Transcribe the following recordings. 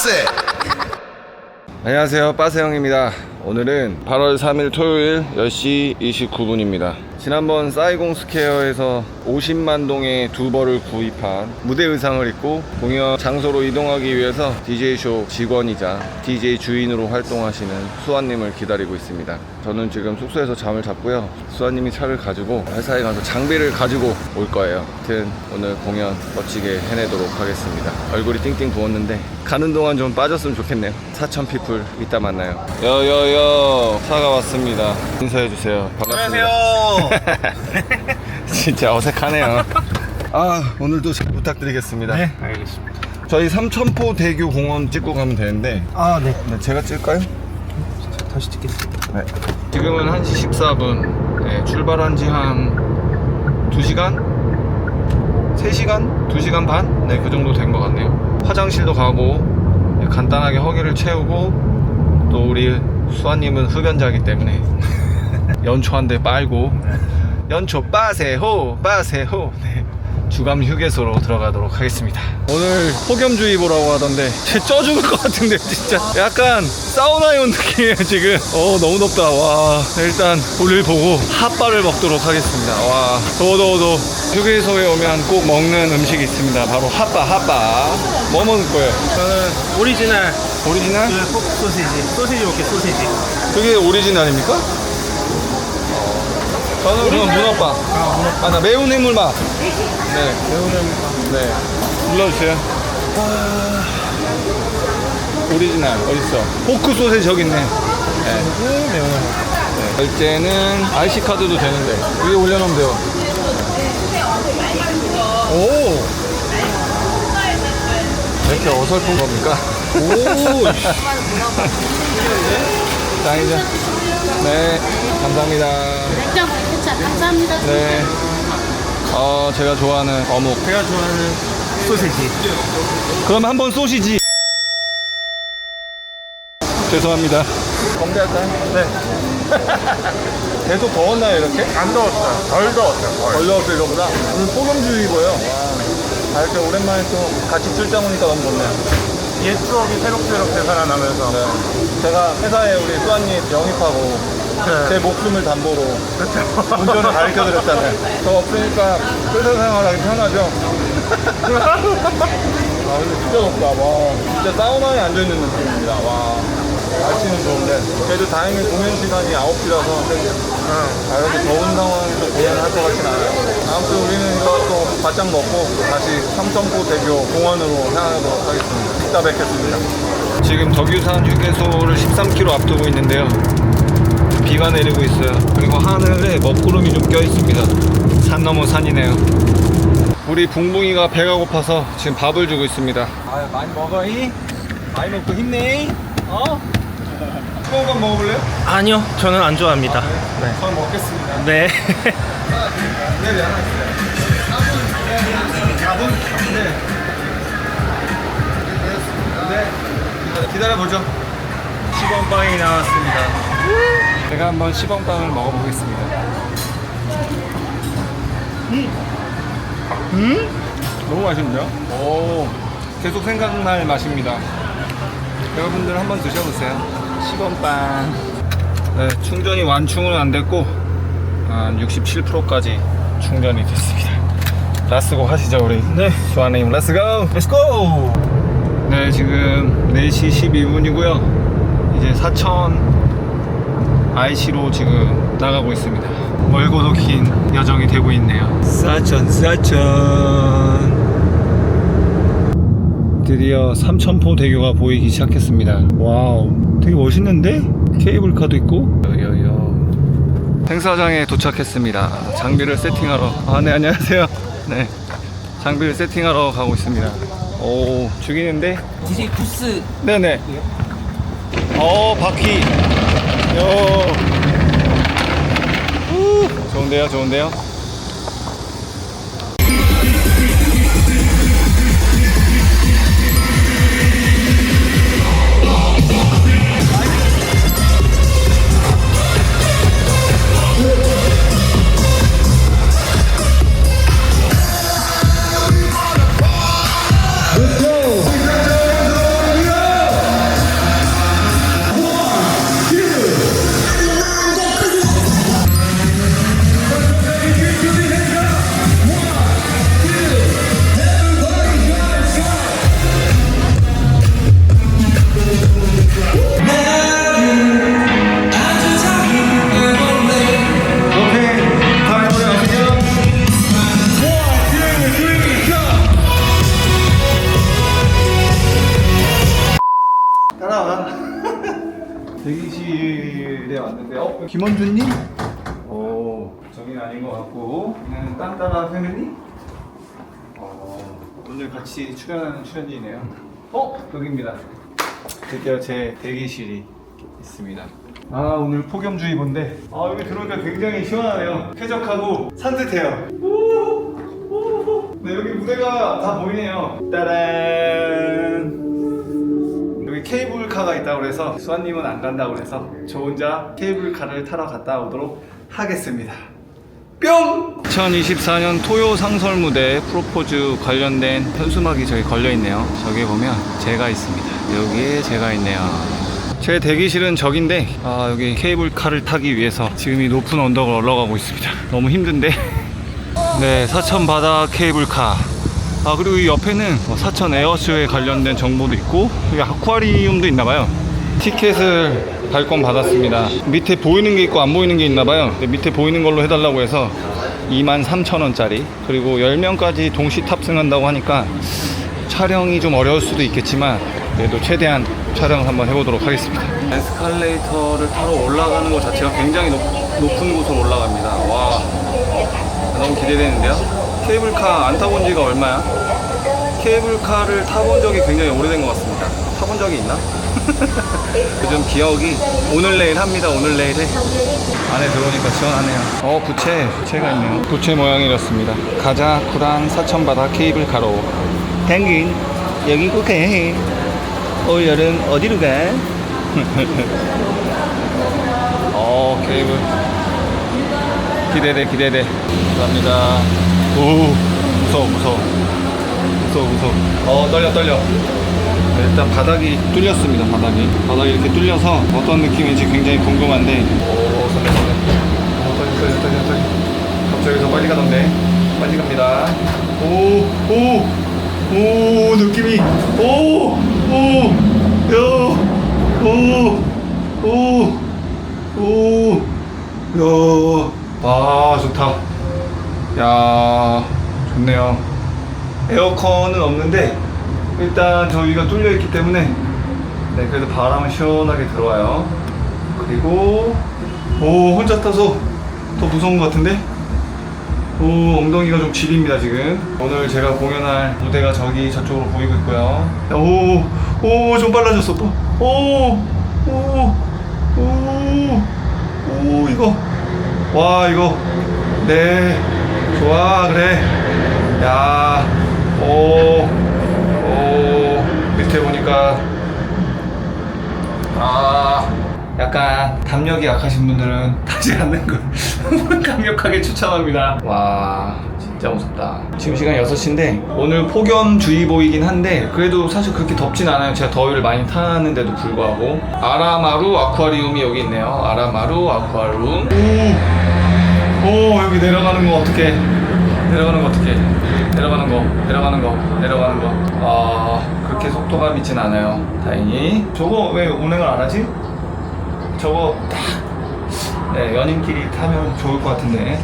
빠세. 안녕하세요. 빠세 형입니다. 오늘은 8월 3일 토요일 10시 29분입니다 지난번 사이공 스퀘어에서 50만 동의 두 벌을 구입한 무대 의상을 입고 공연 장소로 이동하기 위해서 DJ쇼 직원이자 DJ 주인으로 활동하시는 수아님을 기다리고 있습니다. 저는 지금 숙소에서 잠을 잤고요. 수아님이 차를 가지고 회사에 가서 장비를 가지고 올 거예요. 아무튼 오늘 공연 멋지게 해내도록 하겠습니다. 얼굴이 띵띵 부었는데 가는 동안 좀 빠졌으면 좋겠네요. 사천 피플 이따 만나요. 여여여 차가 왔습니다 인사해 주세요 반갑습니다 안녕하세요. 진짜 어색하네요 아 오늘도 잘 부탁드리겠습니다 네, 알겠습니다. 저희 삼천포 대교 공원 찍고 가면 되는데 아, 네. 네, 제가 찍을까요? 다시 듣겠습니다. 네. 지금은 1시 14분. 네, 출발한 지 한 2시간? 3시간? 2시간 반? 네, 그 정도 된 것 같네요. 화장실도 가고, 네, 간단하게 허기를 채우고, 또 우리 수아님은 흡연자이기 때문에 연초 한 대 빨고, 연초 빠세호, 빠세호. 네. 주감 휴게소로 들어가도록 하겠습니다. 오늘 폭염주의보라고 하던데 쟤쪄 죽을 것 같은데 진짜 약간 사우나에 온 느낌이에요 지금. 어 너무 덥다. 와 일단 볼일 보고 핫바를 먹도록 하겠습니다. 와 더워 더워 더워. 휴게소에 오면 꼭 먹는 음식이 있습니다. 바로 핫바 핫바. 뭐 먹을 거예요? 저는 오리지널 오리지널? 그 소시지. 소시지 먹게 소시지. 그게 오리지널입니까? 저는 그럼 문어빵. 아, 문어. 아나 매운 해물맛. 네. 매운은 네. 불러주세요. 오리지널 어딨어? 포크 소세지 저기 있네. 네. 매운은 네. 결제는 IC 카드도 되는데 위에 올려놓으면 돼요. 오. 왜 이렇게 어설픈 겁니까? 오. 짱이죠. 네. 감사합니다. 냉장 괜찮 감사합니다. 네. 어 제가 좋아하는 어묵. 제가 좋아하는 소시지. 그럼 한번 쏘시지. 죄송합니다. 건배할까요? 네. 계속 더웠나요 이렇게? 안 더웠어요. 덜 더웠어요. 덜 더웠어요 이거보다? 오늘 폭염주의보요. 와. 아, 이렇게 오랜만에 또 같이 출장 오니까 너무 좋네요. 옛 추억이 새록새록 되살아나면서. 네. 제가 회사에 우리 수아님 영입하고 제 네. 목숨을 담보로 그렇죠. 운전을 가르쳐 드렸잖아요. 저 없으니까 회사 생활하기 편하죠? 아, 근데 진짜 덥다. 와. 진짜 사우나에 앉아있는 느낌입니다. 와. 날씨는 좋은데. 그래도 다행히 공연 시간이 9시라서 아, 이렇게 더운 상황에서 공연을 할 것 같진 않아요. 아무튼 우리는 이거 또 바짝 먹고 다시 삼천포 대교 공원으로 향하도록 하겠습니다. 이따 뵙겠습니다. 지금 덕유산 휴게소를 13km 앞두고 있는데요. 비가 내리고 있어요. 그리고 하늘에 먹구름이 좀 껴 있습니다. 산 넘어 산이네요. 우리 붕붕이가 배가 고파서 지금 밥을 주고 있습니다. 아, 많이 먹어, 이? 많이 먹고 힘내, 어? 뜨거운 밥 먹어볼래요? 아니요, 저는 안 좋아합니다. 네. 저 먹겠습니다. 네. 네, 하나 있어요. 4분? 네. 네. 기다려보죠. 10원 빵이 나왔습니다. 제가 한번 시범빵을 먹어보겠습니다. 음? 너무 맛있는데요? 오, 계속 생각날 맛입니다. 여러분들 한번 드셔보세요. 시범빵. 네, 충전이 완충은 안 됐고, 한 67%까지 충전이 됐습니다. 라스고 하시죠, 우리. 네. 수아님, 렛츠고! Let's go! 네, 지금 4시 12분이고요. 이제 사천 IC로 지금 나가고 있습니다. 멀고도 긴 여정이 되고 있네요. 사천, 사천. 드디어 삼천포 대교가 보이기 시작했습니다. 와우, 되게 멋있는데? 케이블카도 있고. 여여여. 행사장에 도착했습니다. 장비를 세팅하러. 아, 네, 안녕하세요. 네. 장비를 세팅하러 가고 있습니다. 오, 죽이는데? DJ 부스 네네. 어, 바퀴. 요. 우, 좋은데요, 좋은데요? 오늘 같이 출연하는 출연진이네요. 어? 여기입니다. 드디어 제 대기실이 있습니다. 아 오늘 폭염주의보인데. 아 여기 들어오니까 굉장히 시원하네요. 쾌적하고 산뜻해요. 오, 오, 네 여기 무대가 다 보이네요. 따란! 여기 케이블카가 있다고 그래서 수아님은 안 간다고 그래서 저 혼자 케이블카를 타러 갔다 오도록 하겠습니다. 뿅! 2024년 토요 상설 무대 프로포즈 관련된 현수막이 저기 걸려 있네요. 저기 보면 제가 있습니다. 여기에 제가 있네요. 제 대기실은 저긴데 아 여기 케이블카를 타기 위해서 지금 이 높은 언덕을 올라가고 있습니다. 너무 힘든데 네 사천 바다 케이블카 아 그리고 이 옆에는 뭐 사천 에어쇼에 관련된 정보도 있고 여기 아쿠아리움도 있나봐요 티켓을 발권 받았습니다. 밑에 보이는 게 있고 안 보이는 게 있나 봐요. 밑에 보이는 걸로 해달라고 해서 23,000원짜리 그리고 10명까지 동시 탑승한다고 하니까 촬영이 좀 어려울 수도 있겠지만 그래도 최대한 촬영을 한번 해보도록 하겠습니다. 에스컬레이터를 타러 올라가는 것 자체가 굉장히 높, 높은 곳으로 올라갑니다. 와 너무 기대되는데요? 케이블카 안 타본 지가 얼마야? 케이블카를 타본 적이 굉장히 오래된 것 같습니다. 타본 적이 있나? 요즘 기억이 오늘 내일 합니다. 오늘 내일에. 안에 들어오니까 시원하네요. 어 부채. 부채가 있네요. 부채 모양이 이렇습니다. 가자 쿠란 사천바다 케이블카로. 펭귄 여기 꼭해 올 여름 어디로 가? 어 케이블. 기대돼 기대돼. 감사합니다. 오 무서워 무서워. 무서워 무서워. 어 떨려 떨려 네, 일단 바닥이 뚫렸습니다 바닥이. 바닥이 이렇게 뚫려서 어떤 느낌인지 굉장히 궁금한데. 오 설레 설레 오 떨려 떨려 떨려 떨려 갑자기 더 빨리 가던데. 빨리 갑니다. 오 오 오 느낌이. 오오오오 오야. 와 좋다. 야 좋네요. 에어컨은 없는데 일단 저기가 뚫려 있기 때문에 네 그래도 바람은 시원하게 들어와요. 그리고 오 혼자 타서 더 무서운 것 같은데? 오 엉덩이가 좀 지립니다 지금. 오늘 제가 공연할 무대가 저기 저쪽으로 보이고 있고요. 오 오 좀 빨라졌어 또 오오오오 오, 이거. 와 이거. 네 좋아 그래. 야오오 밑에 보니까 아 약간 담력이 약하신 분들은 타지 않는 걸 강력하게 추천합니다. 와 진짜 무섭다. 지금 시간 6시인데 오늘 폭염주의보이긴 한데 그래도 사실 그렇게 덥진 않아요. 제가 더위를 많이 타는데도 불구하고. 아라마루 아쿠아리움이 여기 있네요. 아라마루 아쿠아리움. 오, 오 여기 내려가는 거 어떻게 내려가는 거 어떻게 내려가는 거 내려가는 거 내려가는 거 아 그렇게 속도가 미진 않아요. 다행히. 저거 왜 운행을 안 하지? 저거 딱 네, 연인끼리 타면 좋을 것 같은데.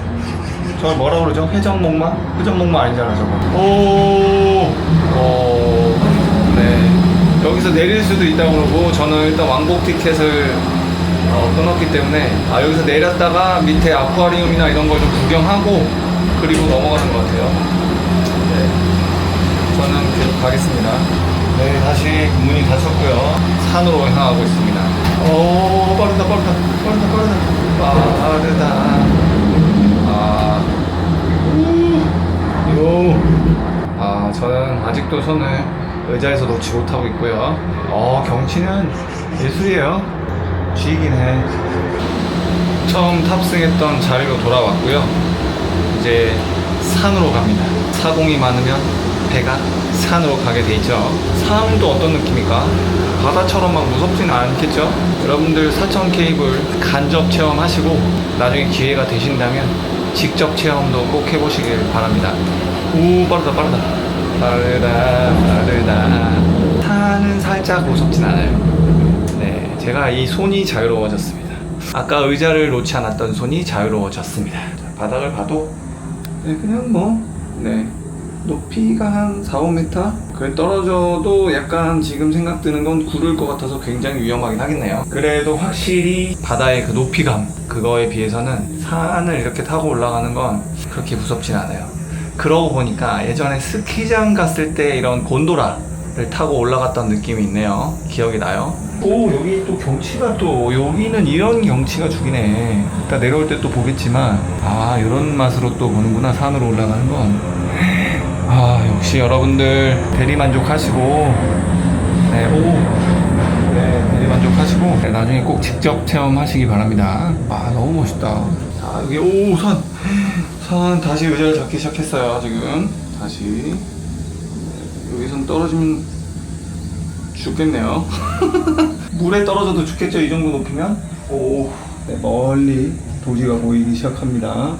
저걸 뭐라 그러죠? 회전목마? 회전목마 아니잖아 저거. 오, 오, 네. 여기서 내릴 수도 있다고 그러고 저는 일단 왕복 티켓을 어, 끊었기 때문에 아 여기서 내렸다가 밑에 아쿠아리움이나 이런 걸 좀 구경하고 그리고 넘어가는 것 같아요. 네. 저는 계속 가겠습니다 네 다시 문이 닫혔고요 산으로 향하고 있습니다 오 빠르다 빠르다 빠르다 빠르다 빠르다 아 요. 아, 저는 아직도 손을 의자에서 놓지 못하고 있고요. 어, 경치는 예술이에요. 쥐긴 해. 처음 탑승했던 자리로 돌아왔고요. 이제 산으로 갑니다. 사공이 많으면 배가 산으로 가게 돼 있죠. 산도 어떤 느낌일까? 바다처럼 막 무섭지는 않겠죠? 여러분들 사천 케이블 간접 체험하시고 나중에 기회가 되신다면 직접 체험도 꼭 해보시길 바랍니다. 오 빠르다 빠르다 빠르다 빠르다 산은 살짝 무섭진 않아요. 네, 제가 이 손이 자유로워졌습니다. 아까 의자를 놓지 않았던 손이 자유로워졌습니다. 자, 바닥을 봐도 네, 그냥 뭐, 네, 높이가 한 4, 5m? 그래 떨어져도 약간 지금 생각드는 건 구를 것 같아서 굉장히 위험하긴 하겠네요. 그래도 확실히 바다의 그 높이감 그거에 비해서는 산을 이렇게 타고 올라가는 건 그렇게 무섭진 않아요. 그러고 보니까 예전에 스키장 갔을 때 이런 곤도라를 타고 올라갔던 느낌이 있네요. 기억이 나요. 오 여기 또 경치가 또 여기는 이런 경치가 죽이네. 이따 내려올 때 또 보겠지만 아 이런 맛으로 또 보는구나 산으로 올라가는 건. 아 역시 여러분들 대리 만족하시고 네, 오, 네 대리 만족하시고 네, 나중에 꼭 직접 체험하시기 바랍니다. 아 너무 멋있다. 아 여기 오산 산 다시 의자를 잡기 시작했어요 지금 다시 여기선 떨어지면 죽겠네요. 물에 떨어져도 죽겠죠 이 정도 높이면? 오 네, 멀리 도지가 보이기 시작합니다.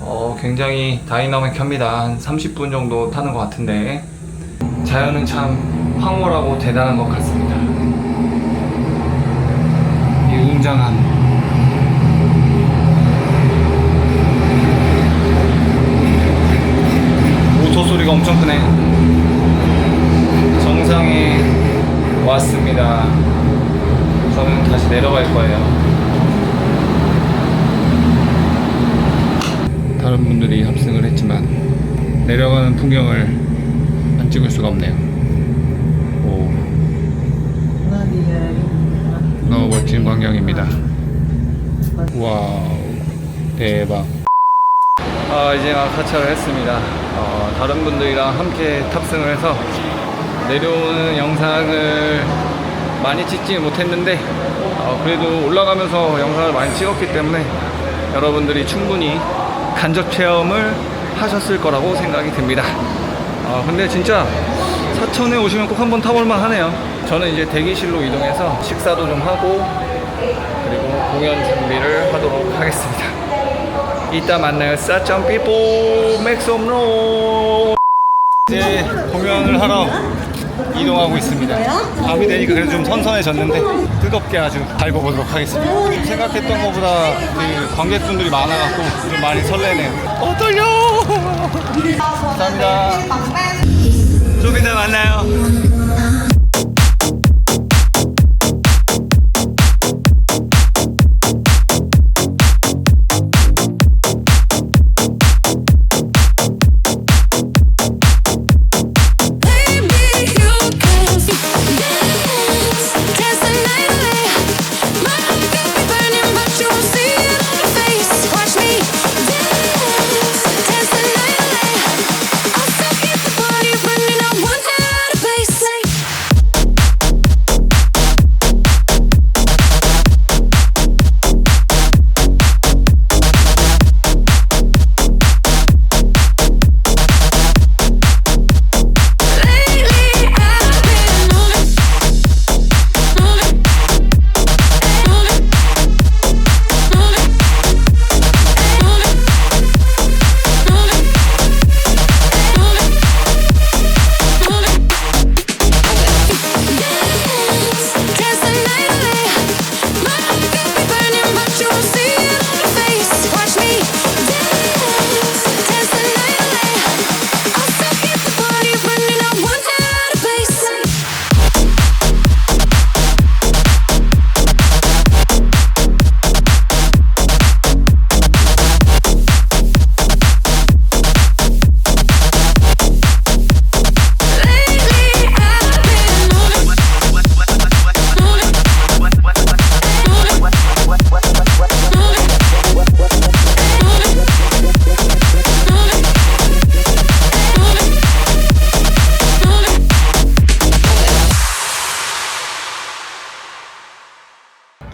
어, 굉장히 다이나믹합니다. 한 30분 정도 타는 것 같은데 자연은 참 황홀하고 대단한 것 같습니다. 이 웅장한 풍경을 안 찍을 수가 없네요. 오. 너무 멋진 광경입니다. 와우, 대박. 아, 이제 막 하차를 했습니다. 어, 다른 분들이랑 함께 탑승을 해서 내려오는 영상을 많이 찍지 못했는데 어, 그래도 올라가면서 영상을 많이 찍었기 때문에 여러분들이 충분히 간접 체험을 하셨을 거라고 생각이 듭니다. 어, 근데 진짜 사천에 오시면 꼭 한번 타볼만 하네요. 저는 이제 대기실로 이동해서 식사도 좀 하고 그리고 공연 준비를 하도록 하겠습니다. 이따 만나요. 사천 피포 맥솜로 이제 공연을 하러 이동하고 있습니다. 밤이 되니까 그래도 좀 선선해졌는데 뜨겁게 아주 달고 보도록 하겠습니다. 생각했던 것보다 그 관객분들이 많아갖고 좀 많이 설레네요. 어 떨려. 감사합니다. 좀 이따 만나요.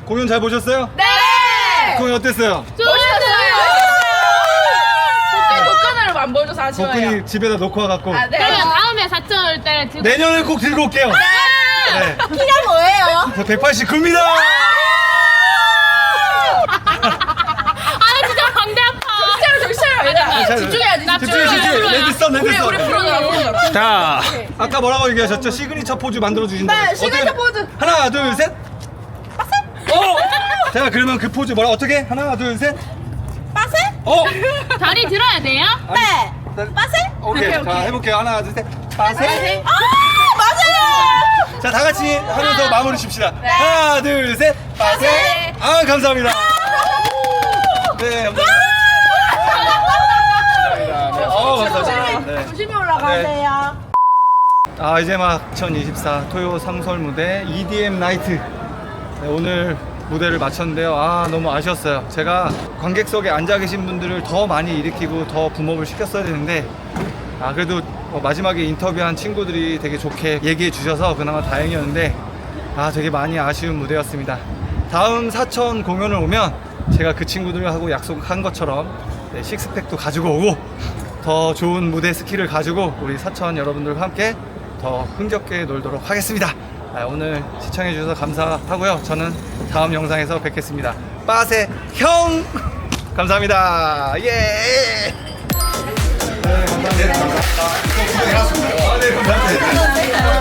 공연 잘 보셨어요? 네! 공연 어땠어요? 좋았어요! 안 보여줘서 아쉬워요. 덕분이 집에다 놓고 와갖고 아, 네. 그러면 다음에 사천 올때 들고 내년에 꼭 들고 올게요. 네. 키가 뭐예요? 저 189입니다. 아 진짜 광대 아파 정신 정신 차려. 잘- 집중해야지. 나 집중해 집중해. 렌즈 써 렌즈 우리 프로그램. 자, 아까 뭐라고 얘기하셨죠? 시그니처 포즈 만들어 주신다. 네, 시그니처 포즈. 하나, 둘, 셋. 어. 자, 그러면 그 포즈 뭐라 어떻게? 하나, 둘, 셋. 빠세? 어. 다리 들어야 돼요? 네. 빠세? 오케이. 오케이, 자, 오케이. 해볼게요. 하나, 둘, 셋. 빠세. 아 맞아요. 자, 다 같이 하면서 마무리 칩시다. 하나, 둘, 셋. 빠세. 아, 감사합니다. 네, 감사합니다. 네, 어, 감사합니다. 네. 조심히 올라가세요. 아 이제 막 2024 토요 상설 무대 EDM 나이트 네, 오늘 무대를 마쳤는데요 아 너무 아쉬웠어요 제가 관객석에 앉아 계신 분들을 더 많이 일으키고 더 붐업을 시켰어야 되는데 아 그래도 어, 마지막에 인터뷰한 친구들이 되게 좋게 얘기해 주셔서 그나마 다행이었는데 아 되게 많이 아쉬운 무대였습니다 다음 사천 공연을 오면 제가 그 친구들하고 약속한 것처럼 네, 식스팩도 가지고 오고 더 좋은 무대 스킬을 가지고 우리 사천 여러분들과 함께 더 흥겹게 놀도록 하겠습니다. 아, 오늘 시청해 주셔서 감사하고요. 저는 다음 영상에서 뵙겠습니다. 빠세 형 감사합니다. 예. 네, 감사합니다. 아, 네, 감사합니다. 제가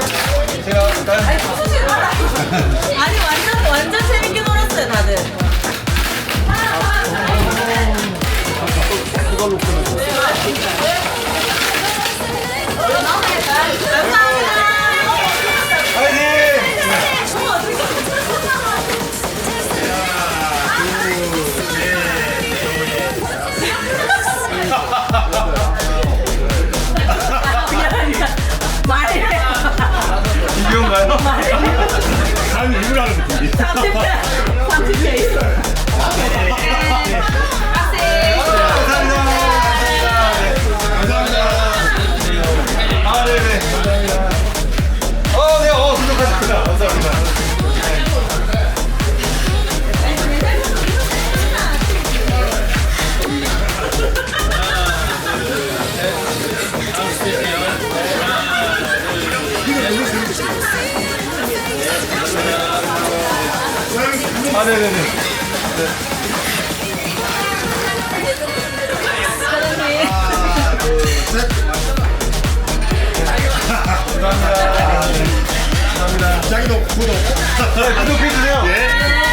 구독해주세요. 예.